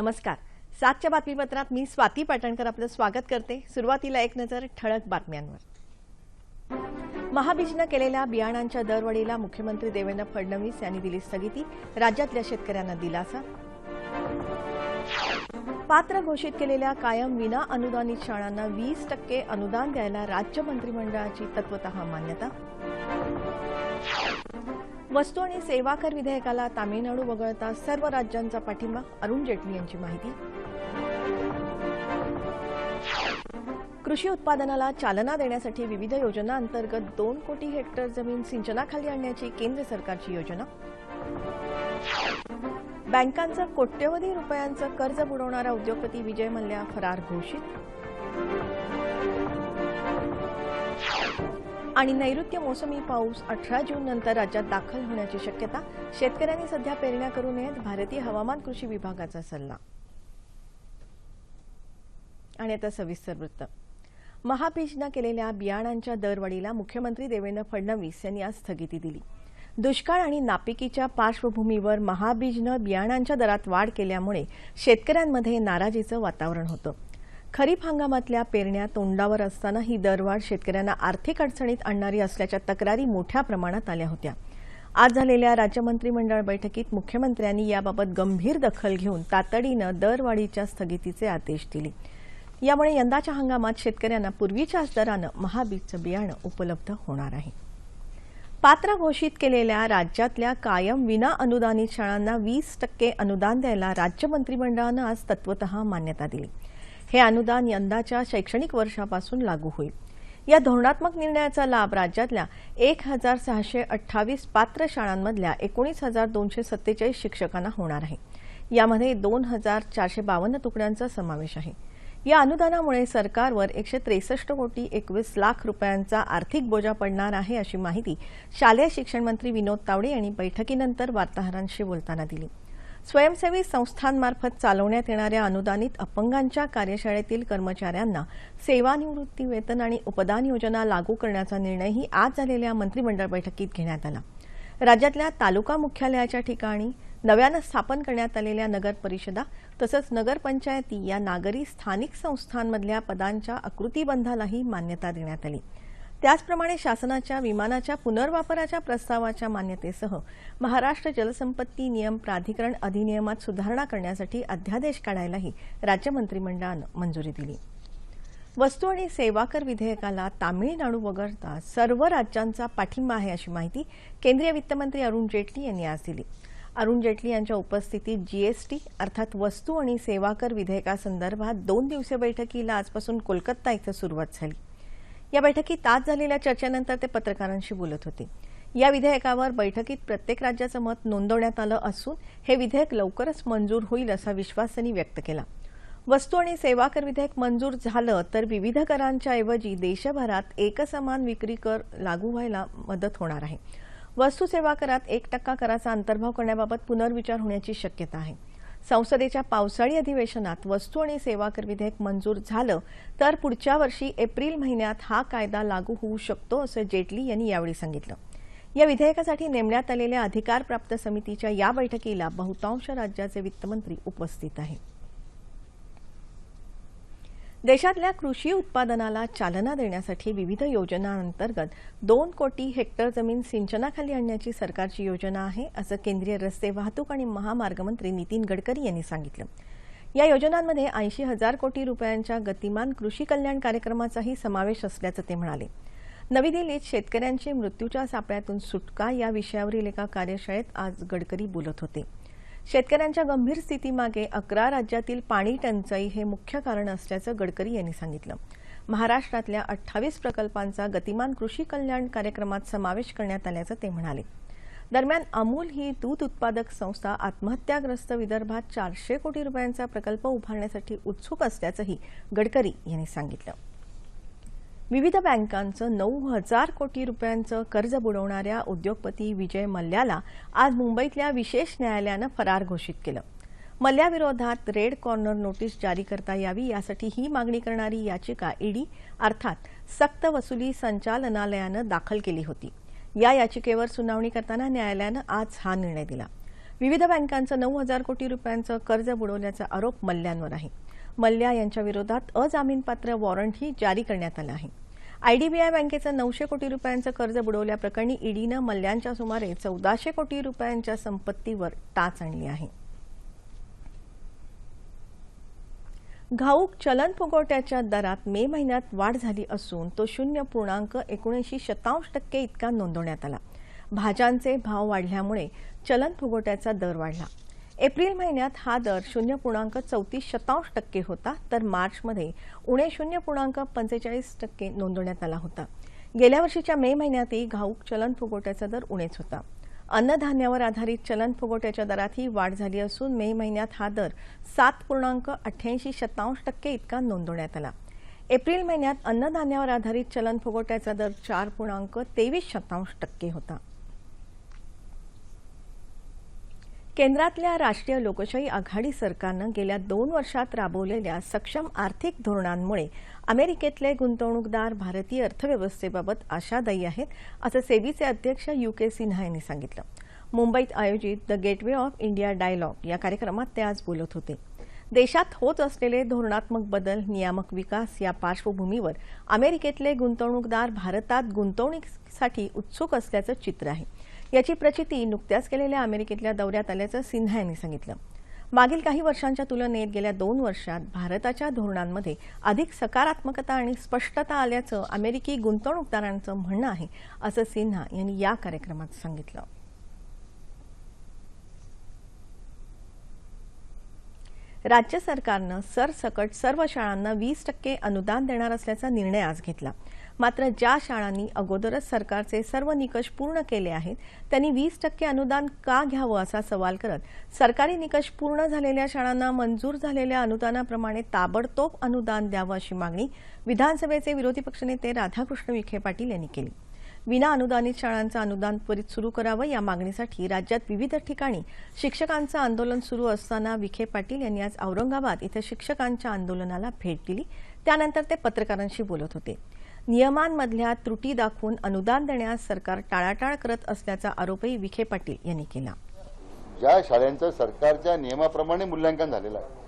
नमस्कार. सातच्या बातमीपत्रात मी स्वाती पाटणकर आपलं स्वागत करते. सुरुवातीला एक नजर ठळक बातम्यांवर. महाबीजनं केलेल्या बियाणांच्या दरवाढीला मुख्यमंत्री देवेंद्र फडणवीस यांनी दिली स्थगिती. राज्यातल्या शेतकऱ्यांना दिलासा. पात्र घोषित केलेल्या कायम विना अनुदानित शाळांना वीस टक्के अनुदान द्यायला राज्य मंत्रिमंडळाची तत्वत मान्यता. वस्तू आणि सेवा कर विधेयकाला तामिळनाडू वगळता सर्व राज्यांचा पाठिंबा अरुण जेटली यांची माहिती. कृषी उत्पादनाला चालना देण्यासाठी विविध योजनांतर्गत दोन कोटी हेक्टर जमीन सिंचनाखाली आणण्याची केंद्र सरकारची योजना. बँकांचं कोट्यवधी रुपयांचं कर्ज बुडवणारा उद्योगपती विजय मल्ल्या फरार घोषित. आणि नैऋत्य मोसमी पाऊस अठरा जून नंतर राज्यात दाखल होण्याची शक्यता शेतकऱ्यांनी सध्या पेरण्या करू नयेत भारतीय हवामान कृषी विभागाचा सल्ला. आणि आता सविस्तर वृत्त. महाबीजनं केलेल्या बियाणांच्या दरवाढीला मुख्यमंत्री देवेंद्र फडणवीस यांनी आज स्थगिती दिली. दुष्काळ आणि नापिकीच्या पार्श्वभूमीवर महाबीजनं बियाणांच्या दरात वाढ केल्यामुळे शेतकऱ्यांमध्ये नाराजीचं वातावरण होतं. खरीप हंगामातल्या पेरण्या तोंडावर असताना ही दरवाढ शेतकऱ्यांना आर्थिक अडचणीत आणणारी असल्याच्या तक्रारी मोठ्या प्रमाणात आल्या होत्या. आज झालेल्या राज्य मंत्रिमंडळ बैठकीत मुख्यमंत्र्यांनी याबाबत गंभीर दखल घेऊन तातडीनं दरवाढीच्या स्थगितीचे आदेश दिले. यामुळे यंदाच्या हंगामात शेतकऱ्यांना पूर्वीच्याच दरानं महाबीजचं बियाणं उपलब्ध होणार आहे. पात्र घोषित केलेल्या राज्यातल्या कायम विना अनुदानित शाळांना वीस टक्के अनुदान द्यायला राज्य मंत्रिमंडळानं आज तत्वत मान्यता दिली. हे अनुदान यंदाच्या शैक्षणिक वर्षापासून लागू होईल. या धोरणात्मक निर्णयाचा लाभ राज्यातल्या एक हजार सहाशे अठ्ठावीस पात्र शाळांमधल्या एकोणीस हजार दोनशे सत्तेचाळीस शिक्षकांना होणार आहे. यामध्ये दोन हजार चारशे बावन्न तुकड्यांचा समावेश आहे. या अनुदानामुळे सरकारवर एकशे त्रेसष्ट कोटी एकवीस लाख रुपयांचा आर्थिक बोजा पडणार आहे अशी माहिती शालेय शिक्षण मंत्री विनोद तावडे यांनी बैठकीनंतर वार्ताहरांशी बोलताना दिली. स्वयंसेवी संस्थांमार्फत चालवण्यात येणाऱ्या अनुदानित अपंगांच्या कार्यशाळेतील कर्मचाऱ्यांना सेवानिवृत्ती वेतन आणि उपदान योजना लागू करण्याचा निर्णयही आज झालेल्या मंत्रिमंडळ बैठकीत घेण्यात आला. राज्यातल्या तालुका मुख्यालयाच्या ठिकाणी नव्यानं स्थापन करण्यात आलेल्या नगर परिषदा तसंच नगरपंचायती या नागरी स्थानिक संस्थांमधल्या पदांच्या आकृतीबंधालाही मान्यता देण्यात आली. त्याचप्रमाणे शासनाच्या विमानाच्या पुनर्वापराच्या प्रस्तावाच्या मान्यतेसह महाराष्ट्र जलसंपत्ती नियम प्राधिकरण अधिनियमात सुधारणा करण्यासाठी अध्यादेश काढायलाही राज्य मंत्रिमंडळानं मंजुरी दिली. वस्तू आणि सेवा कर विधेयकाला तामिळनाडू वगळता सर्व राज्यांचा पाठिंबा आहे अशी माहिती केंद्रीय वित्तमंत्री अरुण जेटली यांनी आज दिली. अरुण जेटली यांच्या उपस्थितीत जीएसटी अर्थात वस्तू आणि सेवा कर विधेयकासंदर्भात दोन दिवसीय बैठकीला आजपासून कोलकाता इथं सुरुवात झाली. या बैठकीत आज झालेल्या चर्चेनंतर ते पत्रकारांशी बोलत होते. या विधेयकावर बैठकीत प्रत्येक राज्याचं मत नोंदवण्यात आलं असून हे विधेयक लवकरच मंजूर होईल असा विश्वास त्यांनी व्यक्त केला. वस्तू आणि सेवा कर विधेयक मंजूर झालं तर विविध करांच्या ऐवजी देशभरात एकसमान विक्री कर लागू व्हायला मदत होणार आहे. वस्तू सेवा करात एक टक्का कराचा अंतर्भाव करण्याबाबत पुनर्विचार होण्याची शक्यता आहे. संसदेच्या पावसाळी अधिवेशनात वस्तू आणि सेवा कर विधेयक मंजूर झालं तर पुढच्या वर्षी एप्रिल महिन्यात हा कायदा लागू होऊ शकतो असं जेटली यांनी यावेळी सांगितलं. या विधेयकासाठी नेमण्यात आलेल्या अधिकारप्राप्त समितीच्या या बैठकीला बहुतांश राज्याचे वित्तमंत्री उपस्थित आहेत. देशातल्या कृषी उत्पादनाला चालना देण्यासाठी विविध योजनांअंतर्गत दोन कोटी हेक्टर जमीन सिंचनाखाली आणण्याची सरकारची योजना आहे असं केंद्रीय रस्ते वाहतूक आणि महामार्ग मंत्री नितीन गडकरी यांनी सांगितलं. या योजनांमध्ये ऐंशी हजार कोटी रुपयांच्या गतिमान कृषी कल्याण कार्यक्रमाचाही समावेश असल्याचं ते म्हणाले. नवी दिल्लीत शेतकऱ्यांची मृत्यूच्या सापळ्यातून सुटका या विषयावरील एका कार्यशाळेत आज गडकरी बोलत होते. शेतकऱ्यांच्या गंभीर स्थितीमागे अकरा राज्यातील पाणी टंचाई हे मुख्य कारण असल्याचं गडकरी यांनी सांगितलं. महाराष्ट्रातल्या अठ्ठावीस प्रकल्पांचा गतिमान कृषी कल्याण कार्यक्रमात समावेश करण्यात आल्याचं ते म्हणाले. दरम्यान अमूल ही दूध उत्पादक संस्था आत्महत्याग्रस्त विदर्भात चारशे कोटी रुपयांचा प्रकल्प उभारण्यासाठी उत्सुक असल्याचंही गडकरी यांनी सांगितलं. विविध बँकांचं नऊ हजार कोटी रुपयांचं कर्ज बुडवणाऱ्या उद्योगपती विजय मल्ल्याला आज मुंबईतल्या विशेष न्यायालयानं फरार घोषित केलं. मल्ल्याविरोधात रेड कॉर्नर नोटीस जारी करता यावी यासाठी ही मागणी करणारी याचिका ईडी अर्थात सक्त वसुली संचालनालयानं दाखल केली होती. या याचिकेवर सुनावणी करताना न्यायालयानं आज हा निर्णय दिला. विविध बँकांचं नऊ हजार कोटी रुपयांचं कर्ज बुडवल्याचा आरोप मल्ल्यांवर आहे. मल्ल्या यांच्या विरोधात अजामीनपात्र वॉरंटही जारी करण्यात आलं आहे. आयडीबीआय बँकेचं नऊशे कोटी रुपयांचं कर्ज बुडवल्याप्रकरणी ईडीनं मल्ल्यांच्या सुमारे चौदाशे कोटी रुपयांच्या संपत्तीवर टाच आणली आहे. घाऊक चलन फुगवट्याच्या दरात मे महिन्यात वाढ झाली असून तो शून्य पूर्णांक एकोणऐंशी शतांश टक्के इतका नोंदवण्यात आला. भाज्यांचे भाव वाढल्यामुळे चलन फुगवट्याचा दर वाढला. एप्रिल महिन्यात हा दर शून्य पूर्णांक चौतीस शतांश टक्के होता तर मार्चमध्ये उणे शून्य पूर्णांक पंचेचाळीस टक्के नोंदवण्यात आला होता. गेल्या वर्षीच्या मे महिन्यातही घाऊक चलन फुगवट्याचा दर उणेच होता. अन्नधान्यावर आधारित चलन फुगवट्याच्या दरातही वाढ झाली असून मे महिन्यात हा दर सात पूर्णांक अठ्ठ्याऐंशी शतांश टक्के इतका नोंदवण्यात आला. एप्रिल महिन्यात अन्नधान्यावर आधारित चलन फुगवट्याचा दर चार पूर्णांक तेवीस शतांश टक्के होता. केंद्रातल्या राष्ट्रीय लोकशाही आघाडी सरकारनं गेल्या दोन वर्षात राबवलेल्या सक्षम आर्थिक धोरणांमुळे अमेरिकेतले गुंतवणूकदार भारतीय अर्थव्यवस्थेबाबत आशादायी आहेत असं सेबीचे अध्यक्ष यू के सिन्हा यांनी सांगितलं. मुंबईत आयोजित the Gateway of India Dialogue या कार्यक्रमात ते आज बोलत होते. देशात होत असलेले धोरणात्मक बदल नियामक विकास या पार्श्वभूमीवर अमेरिकेतले गुंतवणूकदार भारतात गुंतवणुकीसाठी उत्सुक असल्याचं चित्र आहे. याची प्रचिती नुकत्याच केलेल्या अमेरिकेतल्या दौऱ्यात आल्याचं सिन्हा यांनी सांगितलं. मागील काही वर्षांच्या तुलनेत गेल्या दोन वर्षात भारताच्या धोरणांमध्ये अधिक सकारात्मकता आणि स्पष्टता आल्याचं अमेरिकी गुंतवणूकदारांचं म्हणणं आहे असं सिन्हा यांनी या कार्यक्रमात सांगितलं. राज्य सरकारनं सरसकट सर्व शाळांना वीस टक्के अनुदान देणार असल्याचा निर्णय आज घेतला. मात्र ज्या शाळांनी अगोदरच सरकारचे सर्व निकष पूर्ण केले आहेत त्यांनी वीस टक्के अनुदान का घ्यावं असा सवाल करत सरकारी निकष पूर्ण झालेल्या शाळांना मंजूर झालेल्या अनुदानाप्रमाणे ताबडतोब अनुदान द्यावं अशी मागणी विधानसभेचे विरोधी पक्षनेते राधाकृष्ण विखे पाटील यांनी केली. विना अनुदानित शाळांचं अनुदान त्वरित सुरू करावं या मागणीसाठी राज्यात विविध ठिकाणी शिक्षकांचं आंदोलन सुरू असताना विखे पाटील यांनी आज औरंगाबाद इथं शिक्षकांच्या आंदोलनाला भेट दिली. त्यानंतर ते पत्रकारांशी बोलत होते. नियमांमधल्या त्रुटी दाखवून अनुदान देण्यास सरकार टाळाटाळ करत असल्याचा आरोपही विखे पाटील यांनी केला. ज्या शाळांचं सरकारच्या नियमाप्रमाणे मूल्यांकन झालेलं आहे.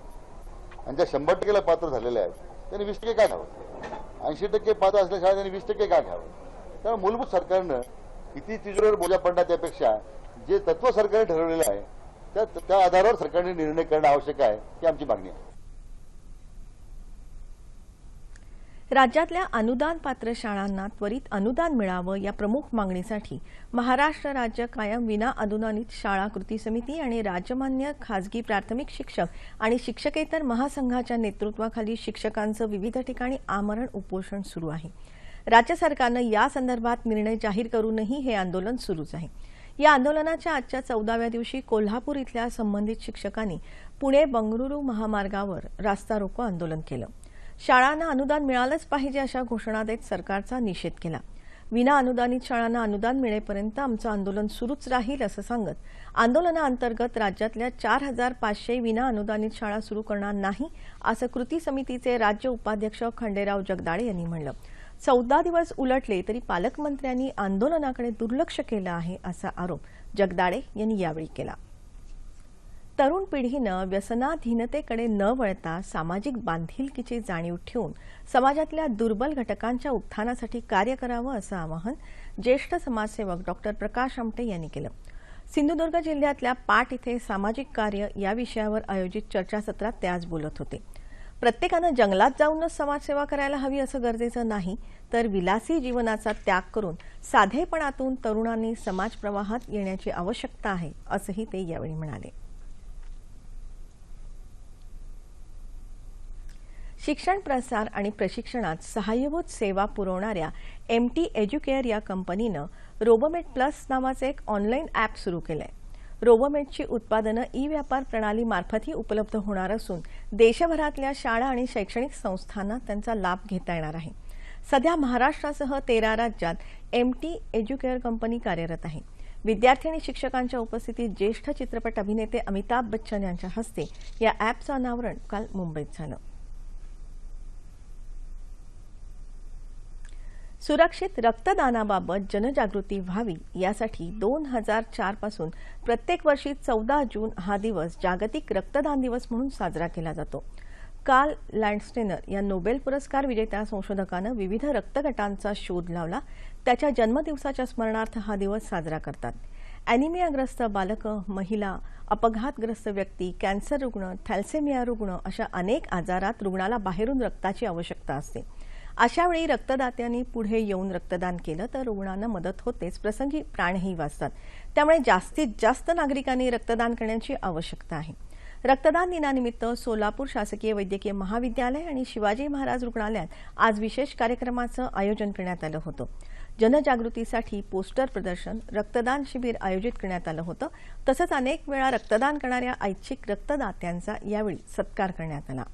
आणि ज्या शंभर टक्केला पात्र झालेल्या आहेत त्यांनी वीस टक्के का घ्यावं? ऐंशी टक्के पात्र असल्या शाळा त्यांनी वीस टक्के का घ्यावं? त्यामुळे मूलभूत सरकारनं किती तिजोरीवर बोजा पडणार त्यापेक्षा जे तत्व सरकारने ठरवलेलं आहे त्या त्या आधारावर सरकारने निर्णय करणं आवश्यक आहे ही आमची मागणी आहे. राज्यातल्या अनुदान पात्र शाळांना त्वरित अनुदान मिळावं या प्रमुख मागणीसाठी महाराष्ट्र राज्य कायम विना अनुदानित शाळा कृती समिती आणि राजमान्य खाजगी प्राथमिक शिक्षक आणि शिक्षकेतर महासंघाच्या नेतृत्वाखाली शिक्षकांचं विविध ठिकाणी आमरण उपोषण सुरू आहे. राज्य सरकारनं या संदर्भात निर्णय जाहीर करूनही हे आंदोलन सुरूच आहे. या आंदोलनाच्या आजच्या चौदाव्या दिवशी कोल्हापूर इथल्या संबंधित शिक्षकांनी पुणे बंगळुरू महामार्गावर रास्ता रोको आंदोलन केलं. शाळांना अनुदान मिळालंच पाहिजे अशा घोषणा देत सरकारचा निषेध केला. विना अनुदानित शाळांना अनुदान मिळेपर्यंत आमचं आंदोलन सुरूच राहील असं सांगत आंदोलनाअंतर्गत राज्यातल्या चार हजार पाचशे विना अनुदानित शाळा सुरू करणार नाही असं कृती समितीचे राज्य उपाध्यक्ष खंडेराव जगदाळे यांनी म्हणलं चौदा दिवस उलटले तरी पालकमंत्र्यांनी आंदोलनाकडे दुर्लक्ष केलं आहे असा आरोप जगदाळे यांनी यावेळी केला. तरुण पिढीनं व्यसनाधीनतेकडे न वळता सामाजिक बांधिलकीची जाणीव ठेवून समाजातल्या दुर्बल घटकांच्या उत्थानासाठी कार्य करावं असं आवाहन ज्येष्ठ समाजसेवक डॉक्टर प्रकाश आमटे यांनी केलं. सिंधुदुर्ग जिल्ह्यातल्या पाट इथे सामाजिक कार्य या विषयावर आयोजित चर्चासत्रात ते आज बोलत होते. प्रत्येकानं जंगलात जाऊनच समाजसेवा करायला हवी असं गरजेचं नाही तर विलासी जीवनाचा त्याग करून साधेपणातून तरुणांनी समाज प्रवाहात येण्याची आवश्यकता आहे असंही ते यावेळी म्हणाले. शिक्षण प्रसार आणि प्रशिक्षणात सहाय्यभूत सेवा पुरवणाऱ्या एम टी एज्युकेअर या कंपनीनं रोबोमेट प्लस नावाचं एक ऑनलाईन ॲप सुरू केलंय. रोबोमेटची उत्पादनं ई व्यापार प्रणालीमार्फतही उपलब्ध होणार असून देशभरातल्या शाळा आणि शैक्षणिक संस्थांना त्यांचा लाभ घेता येणार आहे. सध्या महाराष्ट्रासह तेरा राज्यात एम टी एज्युकेअर कंपनी कार्यरत आहे. विद्यार्थी आणि शिक्षकांच्या उपस्थितीत ज्येष्ठ चित्रपट अभिनेते अमिताभ बच्चन यांच्या हस्ते या ॲपचं अनावरण काल मुंबईत झालं. सुरक्षित रक्तदानाबाबत जनजागृती व्हावी यासाठी दोन हजार चारपासून प्रत्येक वर्षी चौदा जून हा दिवस जागतिक रक्तदान दिवस म्हणून साजरा केला जातो. कार्ल लँडस्टेनर या नोबेल पुरस्कार विजेत्या संशोधकानं विविध रक्तगटांचा शोध लावला. त्याच्या जन्मदिवसाच्या स्मरणार्थ हा दिवस साजरा करतात. अॅनिमियाग्रस्त बालकं महिला अपघातग्रस्त व्यक्ती कॅन्सर रुग्ण थॅल्सेमिया रुग्ण अशा अनेक आजारात रुग्णाला बाहेरून रक्ताची आवश्यकता असते. अशावेळी रक्तदात्यांनी पुढे येऊन रक्तदान केलं तर रुग्णांना मदत होतेच. प्रसंगी प्राणही वाचतात. त्यामुळे जास्तीत जास्त नागरिकांनी रक्तदान करण्याची आवश्यकता आहे. रक्तदान दिनानिमित्त सोलापूर शासकीय वैद्यकीय महाविद्यालय आणि शिवाजी महाराज रुग्णालयात आज विशेष कार्यक्रमाचं आयोजन करण्यात आलं होतं. जनजागृतीसाठी पोस्टर प्रदर्शन रक्तदान शिबिर आयोजित करण्यात आलं होतं. तसंच अनेक वेळा रक्तदान करणाऱ्या ऐच्छिक रक्तदात्यांचा यावेळी सत्कार करण्यात आला.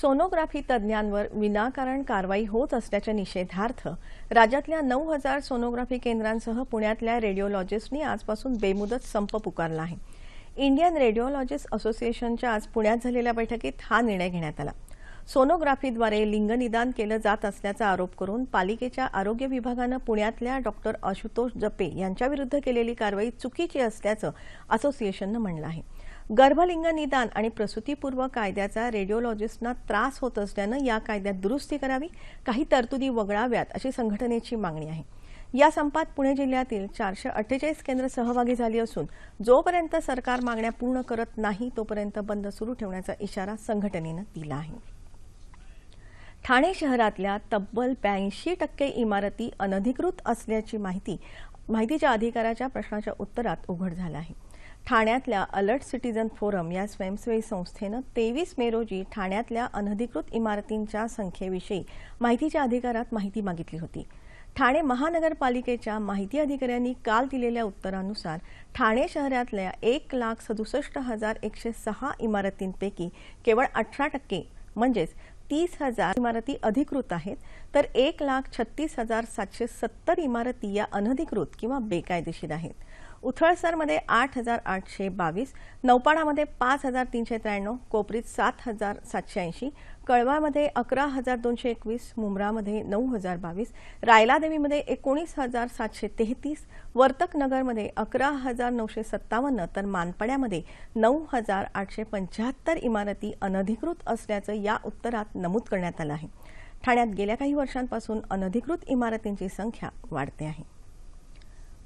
सोनोग्राफी तज्ज्ञांवर विनाकारण कारवाई होत असल्याच्या निषेधार्थ राज्यातल्या नऊ हजार सोनोग्राफी केंद्रांसह पुण्यातल्या रेडिओलॉजिस्टनी आजपासून बेमुदत संप पुकारला आहे. इंडियन रेडिओलॉजिस्ट असोसिएशनच्या आज पुण्यात झालेल्या बैठकीत हा निर्णय घेण्यात आला. सोनोग्राफीद्वारे लिंगनिदान केलं जात असल्याचा आरोप करून पालिकेच्या आरोग्य विभागानं पुण्यातल्या डॉक्टर आशुतोष जपे यांच्याविरुद्ध केलेली कारवाई चुकीची असल्याचं असोसिएशननं म्हणलं आहे. गर्भलिंग निदान आणि प्रसूतीपूर्व कायद्याचा रेडिओलॉजिस्टना त्रास होत असल्यानं या कायद्यात दुरुस्ती करावी काही तरतुदी वगळाव्यात अशी संघटनेची मागणी आहे. या संपात पुणे जिल्ह्यातील चारशे अठ्ठेचाळीस केंद्र सहभागी झाली असून जोपर्यंत सरकार मागण्या पूर्ण करत नाही तोपर्यंत बंद सुरू ठेवण्याचा इशारा संघटनेनं दिला आहे. ठाणे शहरातल्या तब्बल ब्याऐंशी टक्के इमारती अनधिकृत असल्याची माहिती माहितीच्या अधिकाराच्या प्रश्नाच्या उत्तरात उघड झालं आहे. ठाण्यातल्या अलर्ट सिटीजन फोरम या स्वयंसेवी संस्थेनं तेवीस मे रोजी ठाण्यातल्या अनधिकृत इमारतींच्या संख्येविषयी माहितीच्या अधिकारात माहिती मागितली होती. ठाणे महानगरपालिकेच्या माहिती अधिकाऱ्यांनी काल दिलेल्या उत्तरानुसार ठाणे शहरातल्या एक लाख सदुसष्ट हजार एकशे सहा इमारतींपैकी केवळ अठरा टक्के म्हणजेच तीस हजार इमारती अधिकृत आहेत तर एक लाख छत्तीस हजार सातशे सत्तर इमारती या अनधिकृत किंवा बेकायदेशीर आहेत. उथळसरमध्ये आठ हजार आठशे बावीस नौपाडामध्ये पाच हजार तीनशे त्र्याण्णव कोपरीत सात हजार सातशे ऐंशी कळवामध्ये अकरा हजार दोनशे एकवीस मुंब्रामध्ये नऊ हजार बावीस रायलादेवीमध्ये एकोणीस हजार सातशे तेहतीस वर्तकनगरमध्ये अकरा हजार नऊशे सत्तावन्न तर मानपाड्यामध्ये नऊ हजार आठशे पंच्याहत्तर इमारती अनधिकृत असल्याचं या उत्तरात नमूद करण्यात आलं आहे. ठाण्यात गेल्या काही वर्षांपासून अनधिकृत इमारतींची संख्या वाढते आहे.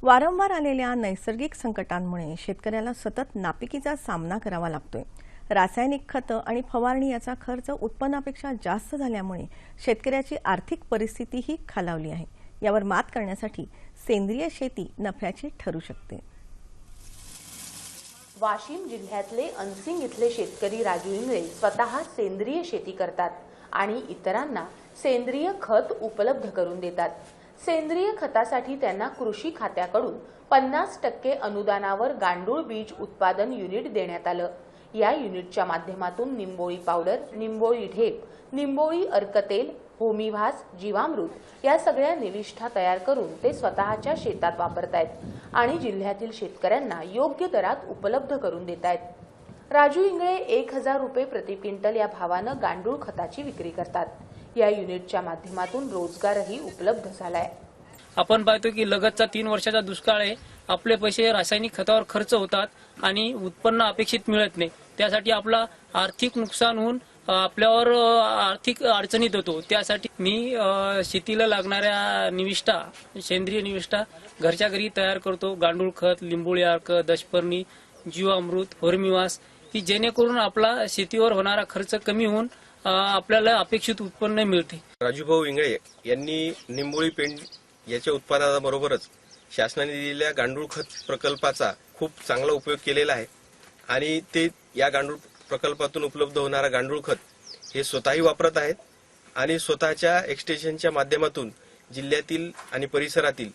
वारंवार आलेल्या नैसर्गिक संकटांमुळे शेतकऱ्याला सतत नापिकीचा सामना करावा लागतोय. रासायनिक खतं आणि फवारणी याचा खर्च उत्पन्नापेक्षा जास्त झाल्यामुळे शेतकऱ्याची आर्थिक परिस्थितीही खालावली आहे. यावर मात करण्यासाठी सेंद्रिय शेती नफ्याची ठरू शकते. वाशिम जिल्ह्यातले अनसिंग इथले शेतकरी राजू इंगळे स्वतः सेंद्रिय शेती करतात आणि इतरांना सेंद्रिय खत उपलब्ध करून देतात. सेंद्रिय खतासाठी त्यांना कृषी खात्याकडून पन्नास टक्के अनुदानावर गांडूळ बीज उत्पादन युनिट देण्यात आलं. या युनिटच्या माध्यमातून निंबोळी पावडर निंबोळी ढेप निंबोळी अर्कतेल होमीभास जीवामृत या सगळ्या निविष्ठा तयार करून ते स्वतःच्या शेतात वापरतायत आणि जिल्ह्यातील शेतकऱ्यांना योग्य दरात उपलब्ध करून देत आहेत राजू इंगळे एक हजार रुपये प्रति क्विंटल या भावानं गांडूळ खताची विक्री करतात. या युनिटच्या माध्यमातून रोजगारही उपलब्ध झालाय. आपण पाहतो की लगतचा तीन वर्षाचा दुष्काळ आहे. आपले पैसे रासायनिक खतावर खर्च होतात आणि उत्पन्न अपेक्षित मिळत नाही. त्यासाठी आपला आर्थिक नुकसान होऊन आपल्यावर आर्थिक अडचणीत होतो. त्यासाठी मी शेतीला लागणाऱ्या निविष्ठा सेंद्रिय निविष्ठा घरच्या घरी तयार करतो. गांडूळ खत लिंबोळी अर्क दशपर्णी जीवामृत होर्मिवास की जेणेकरून आपला शेतीवर होणारा खर्च कमी होऊन आपल्याला अपेक्षित उत्पन्न मिळते. राजूभाऊ इंगळे यांनी निंबोळी पेंड याच्या उत्पादनाबरोबरच शासनाने दिलेल्या गांडूळ खत प्रकल्पाचा खूप चांगला उपयोग केलेला आहे. आणि ते या गांडूळ प्रकल्पातून उपलब्ध होणारा गांडूळ खत हे स्वतःही वापरत आहेत आणि स्वतःच्या एक्सटेन्शनच्या माध्यमातून जिल्ह्यातील आणि परिसरातील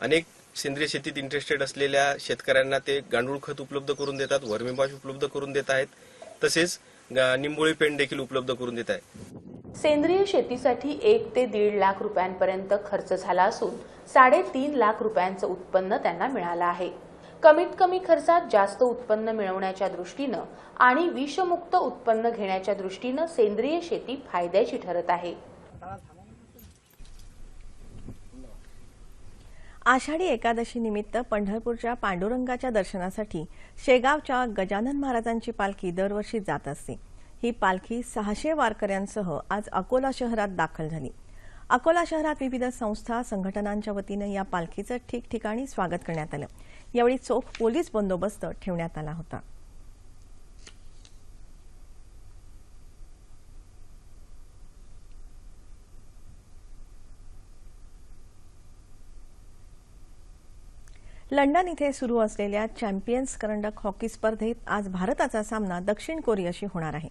अनेक सेंद्रिय शेतीत इंटरेस्टेड असलेल्या शेतकऱ्यांना ते गांडूळ खत उपलब्ध करून देतात वर्मीबाश उपलब्ध करून देत आहेत. तसेच निंबोळी पेंट देखील उपलब्ध करून देत आहे. सेंद्रिय शेतीसाठी एक ते दीड लाख रुपयांपर्यंत खर्च झाला असून साडेतीन लाख रुपयांचं उत्पन्न त्यांना मिळालं आहे. कमीत कमी खर्चात जास्त उत्पन्न मिळवण्याच्या दृष्टीनं आणि विषमुक्त उत्पन्न घेण्याच्या दृष्टीनं सेंद्रिय शेती फायद्याची ठरत आहे. आषाढी एकादशी निमित्त पंढरपूरच्या पांडुरंगाच्या दर्शनासाठी शेगावच्या गजानन महाराजांची पालखी दरवर्षी जात असते. ही पालखी सहाशे वारकऱ्यांसह आज अकोला शहरात दाखल झाली. अकोला शहरात विविध संस्था संघटनांच्या वतीनं या पालखीचं ठिकठिकाणी स्वागत करण्यात आलं. यावेळी चोख पोलीस बंदोबस्त ठेवण्यात आला होता. लंडन इथे सुरू असलेल्या चॅम्पियन्स करंडक हॉकी स्पर्धेत आज भारताचा सामना दक्षिण कोरियाशी होणार आहे.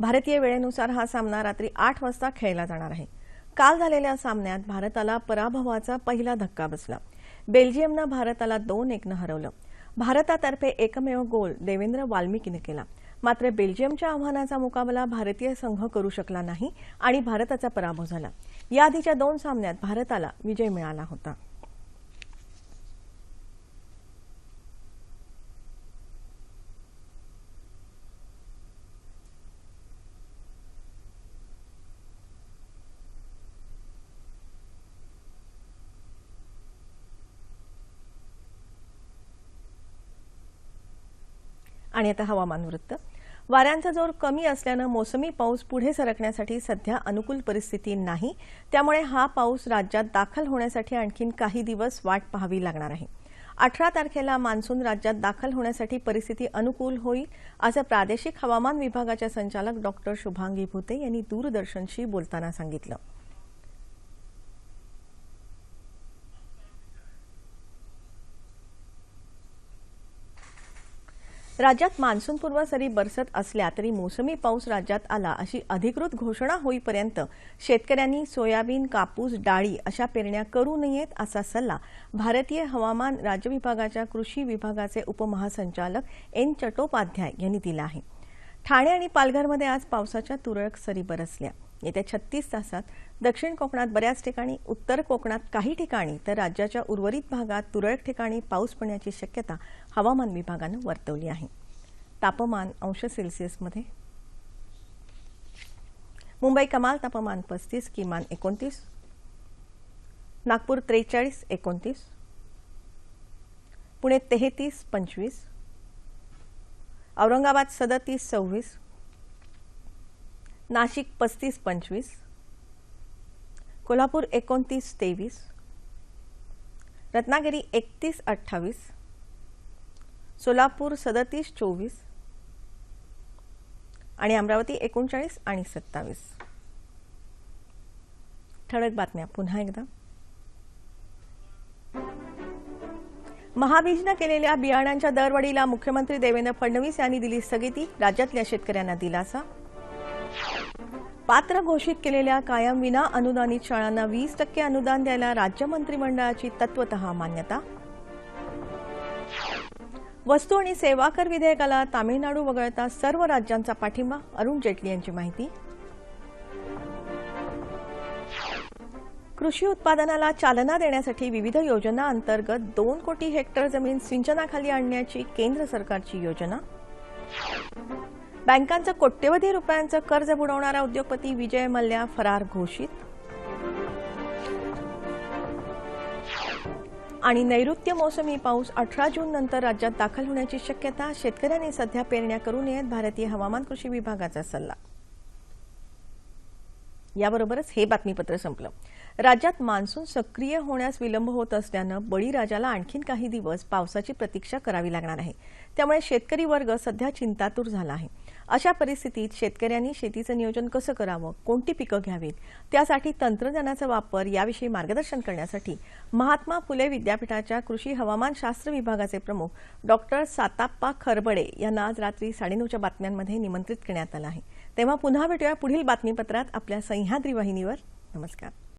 भारतीय वेळेनुसार हा सामना रात्री आठ वाजता खेळला जाणार आहे. काल झालेल्या सामन्यात भारताला पराभवाचा पहिला धक्का बसला. बेल्जियमनं भारताला दोन एकनं हरवलं. भारतातर्फे एकमेव गोल देवेंद्र वाल्मिकीनं केला. मात्र बेल्जियमच्या आव्हानाचा मुकाबला भारतीय संघ करू शकला नाही आणि भारताचा पराभव झाला. याआधीच्या दोन सामन्यात भारताला विजय मिळाला होता. आणि आता हवामान वृत्त. वाऱ्यांचा जोर कमी असल्यानं मोसमी पाऊस पुढे सरकण्यासाठी सध्या अनुकूल परिस्थिती नाही. त्यामुळे हा पाऊस राज्यात दाखल होण्यासाठी आणखीन काही दिवस वाट पाहावी लागणार आहे. अठरा तारखेला मान्सून राज्यात दाखल होण्यासाठी परिस्थिती अनुकूल होईल असं प्रादेशिक हवामान विभागाच्या संचालक डॉक्टर शुभांगी भुते यांनी दूरदर्शनशी बोलताना सांगितलं. राज्यात मान्सूनपूर्व सरी बरसत असल्या तरी मोसमी पाऊस राज्यात आला अशी अधिकृत घोषणा होईपर्यंत शेतकऱ्यांनी सोयाबीन कापूस डाळी अशा पेरण्या करू नयेत असा सल्ला भारतीय हवामान राज्य विभागाच्या कृषी विभागाचे उपमहासंचालक एन चट्टोपाध्याय यांनी दिला आहे. ठाणे आणि पालघरमध्ये आज पावसाच्या तुरळक सरी बरसल्या. येत्या छत्तीस तासात दक्षिण कोकणात बऱ्याच ठिकाणी उत्तर कोकणात काही ठिकाणी तर राज्याच्या उर्वरित भागात तुरळक ठिकाणी पाऊस पडण्याची शक्यता हवामान विभागानं वर्तवली आहे. तापमान अंश सेल्सिअसमध्ये. मुंबई कमाल तापमान पस्तीस किमान एकोणतीस. नागपूर त्रेचाळीस एकोणतीस. पुणे तेहतीस पंचवीस. औरंगाबाद सदतीस सव्वीस. नाशिक पस्तीस पंचवीस. कोल्हापूर एकोणतीस तेवीस रत्नागिरी एकतीस अठ्ठावीस सोलापूर सदतीस चोवीस आणि अमरावती एकोणचाळीस आणि सत्तावीस. ठळक बातम्या पुन्हा एकदा. महाबीजनं केलेल्या बियाणांच्या दरवाढीला मुख्यमंत्री देवेंद्र फडणवीस यांनी दिली स्थगिती राज्यातल्या शेतकऱ्यांना दिलासा? पात्र घोषित केलेल्या कायम विना अनुदानित शाळांना वीस टक्के अनुदान द्यायला राज्य मंत्रिमंडळाची तत्वत मान्यता. वस्तू आणि सेवा कर विधेयकाला तामिळनाडू वगळता सर्व राज्यांचा पाठिंबा अरुण जेटली यांची माहिती. कृषी उत्पादनाला चालना देण्यासाठी विविध योजना अंतर्गत दोन कोटी हेक्टर जमीन सिंचनाखाली आणण्याची केंद्र सरकारची योजना. बँकांचं कोट्यवधी रुपयांचं कर्ज बुडवणारा उद्योगपती विजय मल्ल्या फरार घोषित. आणि नैऋत्य मोसमी पाऊस अठरा जून नंतर राज्यात दाखल होण्याची शक्यता शेतकऱ्यांनी सध्या पेरण्या करू नयेत भारतीय हवामान कृषी विभागाचा सल्ला. याबरोबरच हे बातमीपत्र संपलं. राज्यात मान्सून सक्रिय होण्यास विलंब होत असल्यानं बळीराजाला आणखीन काही दिवस पावसाची प्रतीक्षा करावी लागणार आहे. त्यामुळे शेतकरी वर्ग सध्या चिंतातूर झाला आहे. अशा परिस्थितीत शेतकऱ्यांनी शेतीचं नियोजन कसं करावं? कोणती पिकं घ्यावीत? त्यासाठी तंत्रज्ञानाचा वापर याविषयी मार्गदर्शन करण्यासाठी महात्मा फुले विद्यापीठाच्या कृषी हवामानशास्त्र विभागाचे प्रमुख डॉक्टर साताप्पा खरबडे यांना आज रात्री साडेनऊच्या बातम्यांमध्ये निमंत्रित करण्यात आलं आहे. तेव्हा पुन्हा भेटूया पुढील बातमीपत्रात आपल्या सह्याद्री वाहिनीवर. नमस्कार.